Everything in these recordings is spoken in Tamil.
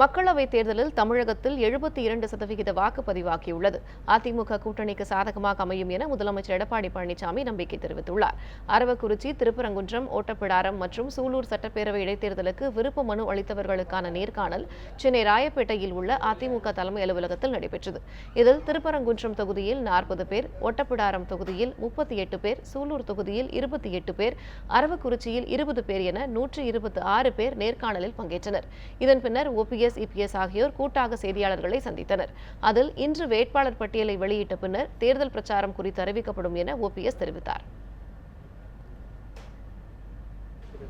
மக்களவைத் தேர்தலில் தமிழகத்தில் எழுபத்தி இரண்டு சதவிகித வாக்குப்பதிவாகியுள்ளது. அதிமுக கூட்டணிக்கு சாதகமாக அமையும் என முதலமைச்சர் எடப்பாடி பழனிசாமி நம்பிக்கை தெரிவித்துள்ளார். அரவக்குறிச்சி திருப்பரங்குன்றம் ஓட்டப்பிடாரம் மற்றும் சூலூர் சட்டப்பேரவை இடைத்தேர்தலுக்கு விருப்ப மனு அளித்தவர்களுக்கான நேர்காணல் சென்னை ராயப்பேட்டையில் உள்ள அதிமுக தலைமை அலுவலகத்தில் நடைபெற்றது. இதில் திருப்பரங்குன்றம் தொகுதியில் நாற்பது பேர் ஓட்டப்பிடாரம் தொகுதியில் முப்பத்தி எட்டு பேர் சூலூர் தொகுதியில் இருபத்தி எட்டு பேர் அரவக்குறிச்சியில் இருபது பேர் என நூற்று இருபத்தி ஆறு பேர் நேர்காணலில் பங்கேற்றனர். இதன் பின்னர் ஓபிஎஸ் இபிஎஸ் ஆகியோர் கூட்டாக செய்தியாளர்களை சந்தித்தனர். அதில் இன்று வேட்பாளர் பட்டியலை வெளியிட்ட பின்னர் தேர்தல் பிரச்சாரம் குறித்து அறிவிக்கப்படும் என ஓபிஎஸ் தெரிவித்தார்.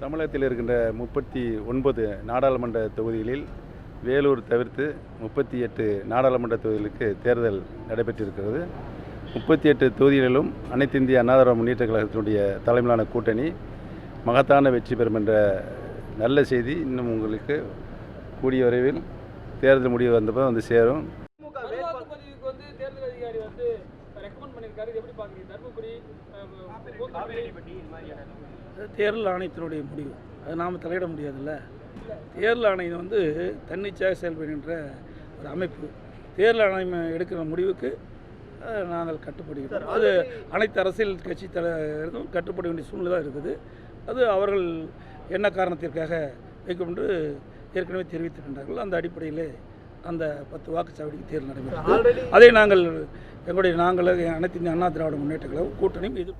தமிழகத்தில் இருக்கின்ற முப்பத்தி ஒன்பது நாடாளுமன்ற தொகுதிகளில் வேலூர் தவிர்த்து முப்பத்தி எட்டு நாடாளுமன்ற தொகுதிகளுக்கு தேர்தல் நடைபெற்றிருக்கிறது. முப்பத்தி எட்டு தொகுதிகளிலும் அனைத்து இந்திய அண்ணா முன்னேற்ற கழகத்தினுடைய தலைமையிலான கூட்டணி மகத்தான வெற்றி பெறும் என்ற நல்ல செய்தி இன்னும் உங்களுக்கு கூடிய விரைவில் தேர்தல் முடிவு வந்தப்போ வந்து சேரும். தேர்தல் ஆணையத்தினுடைய முடிவு. அது நாம் தலையிட முடியாதுல்ல. தேர்தல் ஆணையம் வந்து தன்னிச்சையாக செயல்படுகின்ற ஒரு அமைப்பு. தேர்தல் ஆணையம் எடுக்கிற முடிவுக்கு நாங்கள் கட்டுப்படுகிறோம். அது அனைத்து அரசியல் கட்சி தலைவர்களும் கட்டுப்பட வேண்டிய சூழ்நிலை தான் இருக்குது. அது அவர்கள் என்ன காரணத்திற்காக வைக்கும் என்று ஏற்கனவே தெரிவித்திருக்கின்றார்கள். அந்த அடிப்படையில் அந்த பத்து வாக்குச்சாவடிக்கு தேர்தல் நடைபெறும் அதை நாங்கள் எங்களுடைய நாங்கள் அனைத்து இந்திய அண்ணா திராவிட முன்னேற்ற கழகம் கூட்டணியும் இது